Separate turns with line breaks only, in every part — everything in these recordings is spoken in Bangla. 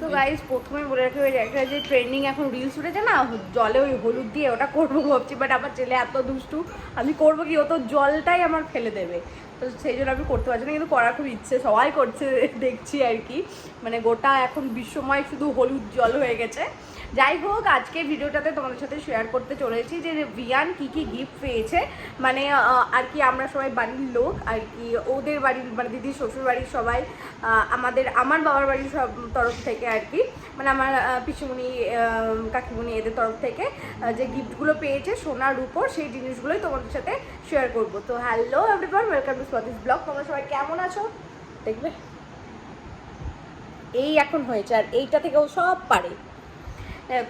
তো গাইজ প্রথমে বলে রাখি, ওই একটা যে ট্রেন্ডিং এখন রিলস উঠেছে না, জলে ওই হলুদ দিয়ে ওটা করব ভাবছি বাট আমার ছেলে এত দুষ্টু, আমি করব কি, ও তো জলটাই আমার ফেলে দেবে। তো সেই জন্য আমি করতে পারছি না, কিন্তু করার খুব ইচ্ছে, সবাই করছে, দেখছি আর কি। মানে গোটা এখন বিশ্বময় শুধু হলুদ জল হয়ে গেছে। যাই হোক, আজকে ভিডিওটাতে তোমাদের সাথে শেয়ার করতে চলেছি যে ভিয়ান কি কি গিফট পেয়েছে। মানে আর কি আমরা সবাই বাড়ির লোক, আর কি ওদের বাড়ির মানে দিদির শ্বশুর বাড়ির সবাই আমাদের, আমার বাবার বাড়ির সব তরফ থেকে আর কি মানে আমার পিসুমণি কাকিমণি এদের তরফ থেকে যে গিফটগুলো পেয়েছে সোনার উপর, সেই জিনিসগুলোই তোমাদের সাথে শেয়ার করব। তো হ্যালো এভরিওয়ান ওয়েলকাম টু স্পটিস ব্লগ তোমরা সবাই কেমন আছো? দেখবে? এই এখন হয়েছে, আর এইটা থেকেও সব পারে।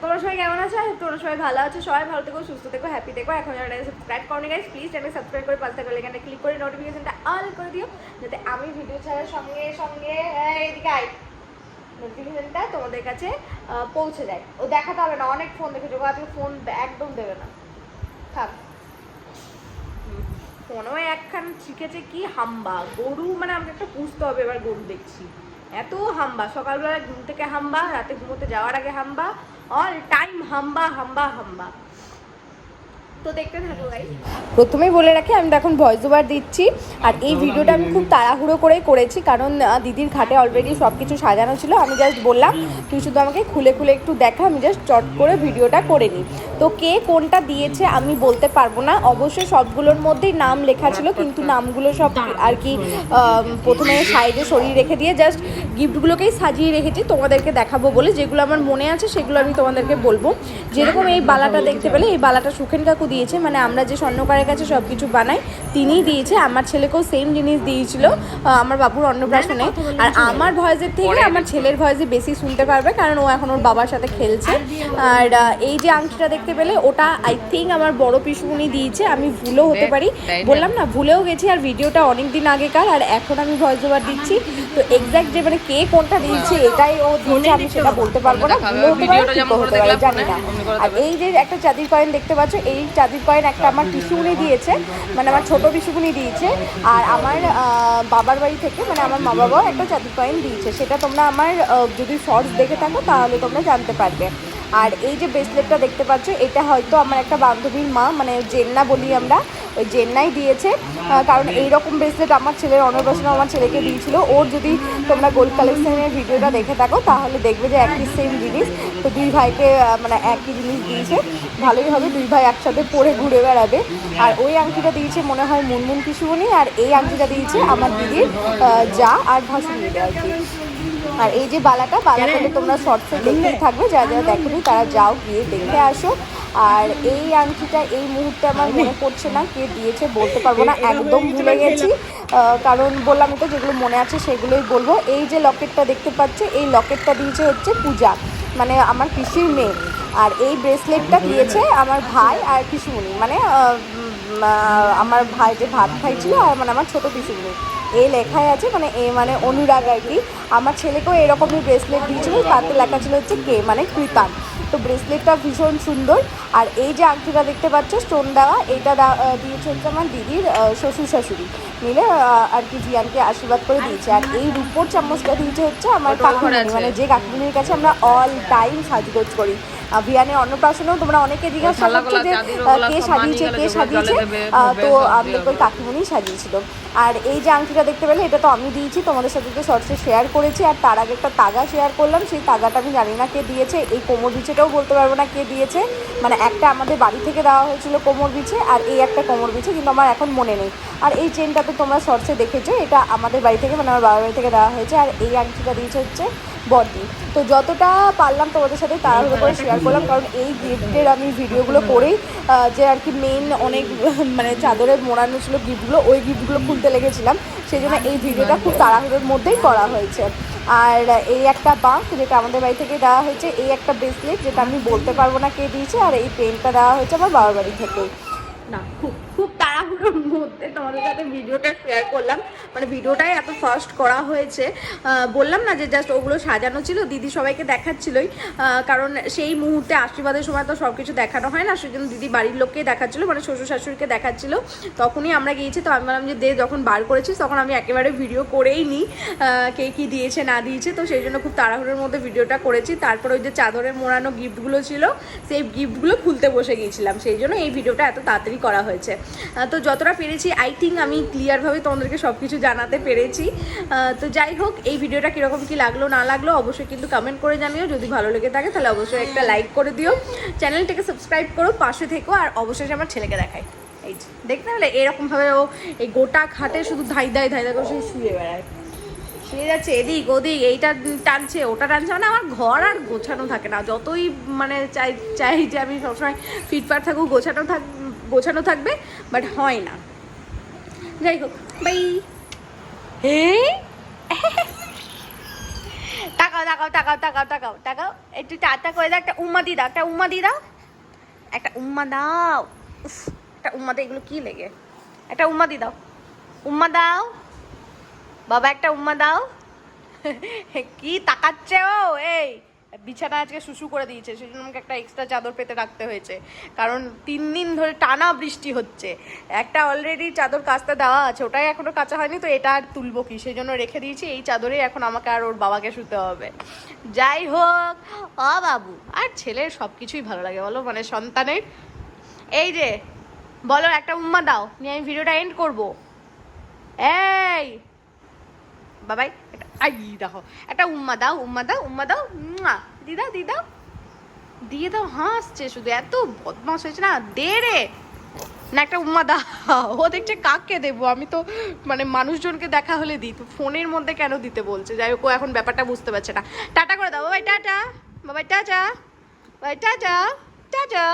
তোমরা সবাই কেমন আছো? তোমরা সবাই ভালো আছো। সবাই ভালো থেকো, সুস্থ থেকো হ্যাপি থেকো। এখন যারা সাবস্ক্রাইব করনি গাইজ প্লিজ চ্যানেল সাবস্ক্রাইব করে পাঁচটা করে এখানে ক্লিক করে নোটিফিকেশনটা অল করে দিও, যাতে আমি ভিডিও ছাড়ার সঙ্গে সঙ্গে এদিকে আই নোটিফিকেশনটা তোমাদের কাছে পৌঁছে যায়। ও দেখাতে হবে না, অনেক ফোন দেখেছ। আজকে ফোন একদম দেবে না। থাক। ফোনও একখান শিখেছে কি হাম্বা। গরু মানে আমাকে একটা পুষতে হবে, এবার গরু দেখছি। এত হাম্বা, সকালবেলা ঘুম থেকে হাম্বা, রাতে ঘুমোতে যাওয়ার আগে হাম্বা অল টাইম হাম্বা হাম্বা হাম্বা। প্রথমেই বলে রাখি, আমি এখন ভয়েস ওভার দিচ্ছি। আর এই ভিডিওটা আমি খুব তাড়াহুড়ো করেই করেছি, কারণ দিদির ঘাটে অলরেডি সব কিছু সাজানো ছিল। আমি জাস্ট বললাম তুই শুধু আমাকে খুলে খুলে একটু দেখা, আমি জাস্ট চট করে ভিডিওটা করে নিই। তো কে কোনটা দিয়েছে আমি বলতে পারব না। অবশ্যই সবগুলোর মধ্যেই নাম লেখা ছিল, কিন্তু নামগুলো সব আর কি প্রথমে সাইডে সরিয়ে রেখে দিয়ে জাস্ট গিফটগুলোকেই সাজিয়ে রেখেছি। তোমাদেরকে দেখাবো বলে যেগুলো আমার মনে আছে, সেগুলো আমি তোমাদেরকে বলব। যেরকম এই বালাটা দেখতে পেলে, এই বালাটা সুখেন কাকু দিয়েছে মানে আমরা যে স্বর্ণকারের কাছে সব কিছু বানাই তিনিই দিয়েছে। আমার ছেলেকেও সেম জিনিস দিয়েছিল। আমার বাবুর অন্নপ্রাশনে। আর আমার ভয়েসের থেকে আমার ছেলের ভয়েসে বেশি শুনতে পারবে কারণ ও এখন ওর বাবার সাথে খেলছে। আর এই যে আংটিটা দেখতে পেলে ওটা আই থিঙ্ক আমার বড় পিসুমনি দিয়েছে। আমি ভুলও হতে পারি। বললাম না ভুলেও গেছি আর ভিডিওটা অনেক দিন আগেকার। আর এখন আমি ভয়েস ওভার দিচ্ছি। তো এক্স্যাক্ট যে মানে কে কোনটা দিয়েছে এটাই ও দিয়েছে আমি সেটা বলতে পারব না। ভুলও হতে পারে হতে পারে জানি না। আর এই যে একটা চাঁদির কয়েন দেখতে পাচ্ছ এই চাঁদির কয়েন একটা আমার পিসুমনি দিয়েছে মানে আমার ছোট পিসুমনি দিয়েছে, আর আমার বাবার বাড়ি থেকে মানে আমার মা বাবাও একটা চাঁদির কয়েন দিয়েছে, সেটা তোমরা আমার যদি শর্টস দেখে থাকো তাহলে তোমরা জানতে পারবে। আর এই যে ব্রেসলেটটা দেখতে পাচ্ছ, এটা হয়তো আমার একটা বান্ধবীর মা মানে জেন্না বলি আমরা, ওই জেন্নাই দিয়েছে কারণ এই রকম ব্রেসলেট আমার ছেলের অন্নপ্রাশনে আমার ছেলেকে দিয়েছিল, ওর যদি তোমরা গোল্ড কালেকশনের ভিডিওটা দেখে থাকো, তাহলে দেখবে যে একই সেম জিনিস, তো দুই ভাইকে মানে একই জিনিস দিয়েছে। ভালোই হবে দুই ভাই একসাথে পরে ঘুরে বেড়াবে। আর ওই আংটিটা দিয়েছে মনে হয় মুনমুন কিশুমনি আর এই আংটিটা দিয়েছে আমার দিদির যা আর ভাসুন মিলে আর কি। আর এই যে বালাটা বালাটা তোমরা শর্টসে দেখতেই থাকবে যারা যারা দেখেনি তারা যাও গিয়ে দেখে আসো। আর এই আংটিটা এই মুহূর্তে আমার মনে পড়ছে না কে দিয়েছে বলতে পারব না একদম ভুলে গেছি। কারণ বললাম তো যেগুলো মনে আছে সেগুলোই বলব। এই যে লকেটটা দেখতে পাচ্ছে এই লকেটটা দিয়েছে হচ্ছে পূজা। মানে আমার পিসির মেয়ে। আর এই ব্রেসলেটটা দিয়েছে আমার ভাই আর পিসুমণি। মানে আমার ভাই যে ভাত খাইছিল আর মানে আমার ছোট পিসুমণি। এই লেখাই আছে মানে এ মানে অনুরাগ আর কি। আমার ছেলেকেও এরকমই ব্রেসলেট দিয়েছিল তাতে লেখা ছিল হচ্ছে কে মানে কৃতান। তো ব্রেসলেটটা ভীষণ সুন্দর। আর এই যে আংটিটা দেখতে পাচ্ছ স্টোন দেওয়া এটা দিয়েছে হচ্ছে আমার দিদির শ্বশুর শাশুড়ি। মিলে আর কি জিয়ানকে আশীর্বাদ করে দিয়েছে। আর এই রূপোর চামচটা দিয়েছে হচ্ছে আমার কাকুমণি। মানে যে কাকুমণির কাছে আমরা অল টাইম সাজগোজ করি। আহ, ভিয়ানের অন্নপ্রাশনেও তোমরা অনেকে জিজ্ঞাসা করছ যে কে সাজিয়েছে কে সাজিয়েছে? তো আমি ওই কাকিমণি সাজিয়েছিল। আর এই যে আংটিটা দেখতে পেলে, এটা তো আমি দিয়েছি, তোমাদের সাথে তো শর্টসে শেয়ার করেছি, আর তার আগে একটা তাগা শেয়ার করলাম, সেই তাগাটা আমি জানি না কে দিয়েছে, এই কোমর বিছেটাও বলতে পারব না কে দিয়েছে মানে একটা আমাদের বাড়ি থেকে দেওয়া হয়েছিল কোমর বিছে, আর এই একটা কোমর বিছে, কিন্তু আমার এখন মনে নেই। আর এই চেনটা তো তোমরা শর্টসে দেখেছ, এটা আমাদের বাড়ি থেকে মানে আমার বাবার বাড়ি থেকে দেওয়া হয়েছে, আর এই আংটিটা দিয়েছে হচ্ছে বডি তো যতটা পারলাম তোমাদের সাথে তাড়াহুড়ো করে শেয়ার করলাম, কারণ এই গিফটের আমি ভিডিওগুলো করেই যে আর কি মেন অনেক মানে চাদরে মোড়ানো ছিল গিফটগুলো ওই গিফটগুলো খুলতে লেগেছিলাম সেই জন্য এই ভিডিওটা খুব তাড়াহুড়োর মধ্যেই করা হয়েছে। আর এই একটা বাঁক যেটা আমাদের বাড়ি থেকে দেওয়া হয়েছে এই একটা ব্রেসলেট যেটা আমি বলতে পারব না কে দিয়েছে আর এই পেনটা দেওয়া হয়েছে আমার বাবার বাড়ি থেকেই। না খুব মধ্যে তোমাদের সাথে ভিডিওটা শেয়ার করলাম। মানে ভিডিওটাই এত ফার্স্ট করা হয়েছে। বললাম না যে জাস্ট ওগুলো সাজানো ছিল, দিদি সবাইকে দেখাচ্ছিলই। কারণ সেই মুহূর্তে আশীর্বাদের সময় তো সব কিছু দেখানো হয় না, সেজন্য দিদি বাড়ির লোককেই দেখাচ্ছিল মানে শ্বশুর শাশুড়িকে দেখাচ্ছিল। তখনই আমরা গিয়েছি, তো আমি বললাম যে দে, যখন বার করেছিস তখন আমি একেবারে ভিডিও করেই নিই কে কী দিয়েছে, না দিয়েছে। তো সেই জন্য খুব তাড়াহুড়োর মধ্যে ভিডিওটা করেছি। তারপরে ওই যে চাদরে মোড়ানো গিফটগুলো ছিল, সেই গিফটগুলো খুলতে বসে গিয়েছিলাম। সেই জন্য এই ভিডিওটা এত তাড়াতাড়ি করা হয়েছে। তো যতটা পেরেছি আই থিঙ্ক আমি ক্লিয়ারভাবে তোমাদেরকে সব কিছু জানাতে পেরেছি। তো যাই হোক এই ভিডিওটা কীরকম কী লাগল না লাগল অবশ্যই কিন্তু কমেন্ট করে জানিও। যদি ভালো লেগে থাকে তাহলে অবশ্যই একটা লাইক করে দিও। চ্যানেলটাকে সাবস্ক্রাইব করো পাশে থেকো আর অবশ্যই আমার ছেলেকে দেখাই। এই যে দেখতে পেলে? এরকমভাবে ও এই গোটা খাটে শুধু ধাই ধাই ধাই ধাই করে শুধু শুয়ে বেড়ায়। শুয়ে যাচ্ছে এদিক ওদিক এইটা টানছে ওটা টানছে মানে আমার ঘর আর গোছানো থাকে না। যতই মানে চাই চাই যে আমি সবসময় ফিটফাট থাকুক গোছানো থাক গোছানো থাকবে বাট হয় না। যাই হোক বাই হে তাকাও তাকাও তাকাও তাকাও তাকাও তাকাও। একটু টাটা করে দাও একটা উম্মা দিয়ে দাও একটা উম্মা দিয়ে দাও। একটা উম্মা দাও। উফ, একটা উম্মা দাও এগুলো কি লেগে? একটা উম্মা দিয়ে দাও। উম্মা দাও। বাবা একটা উম্মা দাও। কি তাকাচ্ছে ও এই। বিছানা আজকে শুশু করে দিয়েছে সেই জন্য আমাকে একটা এক্সট্রা চাদর পেতে রাখতে হয়েছে। কারণ তিন দিন ধরে টানা বৃষ্টি হচ্ছে। একটা অলরেডি চাদর কাচতে দেওয়া আছে, ওটাই এখনও কাঁচা হয়নি, তো এটা আর তুলবো কি? সেই জন্য রেখে দিয়েছি, এই চাদরেই এখন আমাকে আর ওর বাবাকে শুতে হবে। যাই হোক, অ বাবু, আর ছেলের সব কিছুই ভালো লাগে, বলো মানে সন্তানের? এই যে, বলো, একটা উম্মা দাও, নিয়ে আমি ভিডিওটা এন্ড করব। এই বাবাই আই দেখো একটা উম্মা দাও উম্মা দাও উম্মা দাও মুয়া, দি দাও দি দাও দিয়ে দাও হাসছে শুধু এত বদমাস হয়েছে না দে রে না একটা উম্মা দাও। ও দেখছে কাককে দেবো? আমি তো মানে মানুষজনকে দেখা হলে দিই। তো ফোনের মধ্যে কেন দিতে বলছে? যাই হোক ও এখন ব্যাপারটা বুঝতে পারছে না। টাটা করে দাও। বাবাই টাটা। বাবাই টাটা। বাবাই টাটা। টাটা।